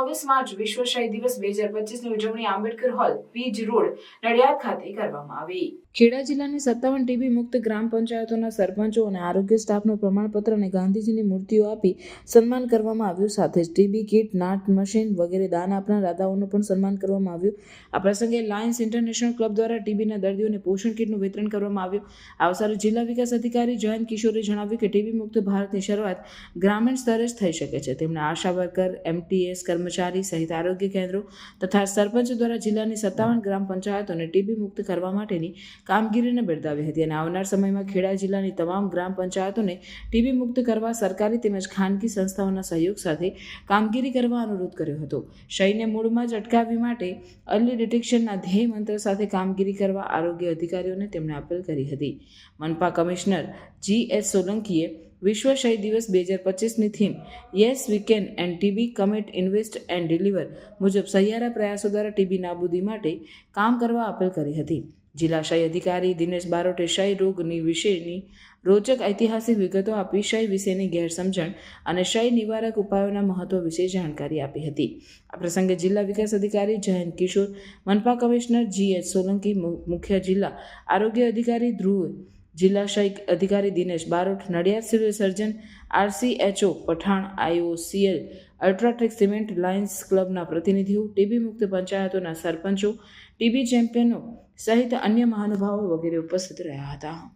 ચોવીસ માર્ચ વિશ્વ શહીદ દિવસ બે હજાર પચીસની ઉજવણી આંબેડકર હોલ વીજ રોડ, નડિયાદ ખાતે કરવામાં આવી. ખેડા જિલ્લાની સત્તાવન ટીબી મુક્ત ગ્રામ પંચાયતોના સરપંચો અને આરોગ્ય સ્ટાફનું પ્રમાણપત્ર અને ગાંધીજીની મૂર્તિઓ આપી સન્માન કરવામાં આવ્યું. સાથે જ ટીબી કીટ, નાટ મશીન વગેરે દાન આપનાર દાદાઓનું પણ સન્માન કરવામાં આવ્યું. આ પ્રસંગે લાયન્સ ઇન્ટરનેશનલ ક્લબ દ્વારા ટીબીના દર્દીઓને પોષણ કીટનું વિતરણ કરવામાં આવ્યું. આ અવસરે જિલ્લા વિકાસ અધિકારી જયંત કિશોરે જણાવ્યું કે ટીબી મુક્ત ભારતની શરૂઆત ગ્રામીણ સ્તરે જ થઈ શકે છે. તેમણે આશા વર્કર, એમટીએસ કર્મચારી સહિત આરોગ્ય કેન્દ્રો તથા સરપંચ દ્વારા જિલ્લાની સત્તાવન ગ્રામ પંચાયતોને ટીબી મુક્ત કરવા માટેની કામગીરીને બિરદાવી હતી અને આવનાર સમયમાં ખેડા જિલ્લાની તમામ ગ્રામ પંચાયતોને ટીબી મુક્ત કરવા સરકારી તેમજ ખાનગી સંસ્થાઓના સહયોગ સાથે કામગીરી કરવા અનુરોધ કર્યો હતો. શયને મૂળમાં જ અટકાવવી માટે અર્લી ડિટેક્શનના ધ્યેય મંત્ર સાથે કામગીરી કરવા આરોગ્ય અધિકારીઓને તેમણે અપીલ કરી હતી. મનપા કમિશનર જી એસ સોલંકીએ વિશ્વ શહીદ દિવસ બે હજાર પચીસની theme yes we can end TB commit invest and deliver મુજબ સહિયારા પ્રયાસો દ્વારા ટીબી નાબૂદી માટે કામ કરવા અપીલ કરી હતી. જિલ્લા ક્ષય અધિકારી દિનેશ બારોટે ક્ષય રોગની વિશેની રોચક ઐતિહાસિક વિગતો આપી ક્ષય વિશેની ગેરસમજણ અને ક્ષય નિવારક ઉપાયોના મહત્વ વિશે જાણકારી આપી હતી. આ પ્રસંગે જિલ્લા વિકાસ અધિકારી જયંત કિશોર, મનપા કમિશનર જી એચ સોલંકી મુખ્ય જિલ્લા આરોગ્ય અધિકારી ધ્રુવ જિલ્લા ક્ષય અધિકારી Dinesh Barot, Nadiad civil surgeon RCHO Pathan, IOCL, UltraTech cement Lions ક્લબના પ્રતિનિધિઓ, ટીબી મુક્ત પંચાયતોના સરપંચો, ટીબી ચેમ્પિયનો સહિત અન્ય મહાનુભાવો વગેરે ઉપસ્થિત રહ્યા હતા.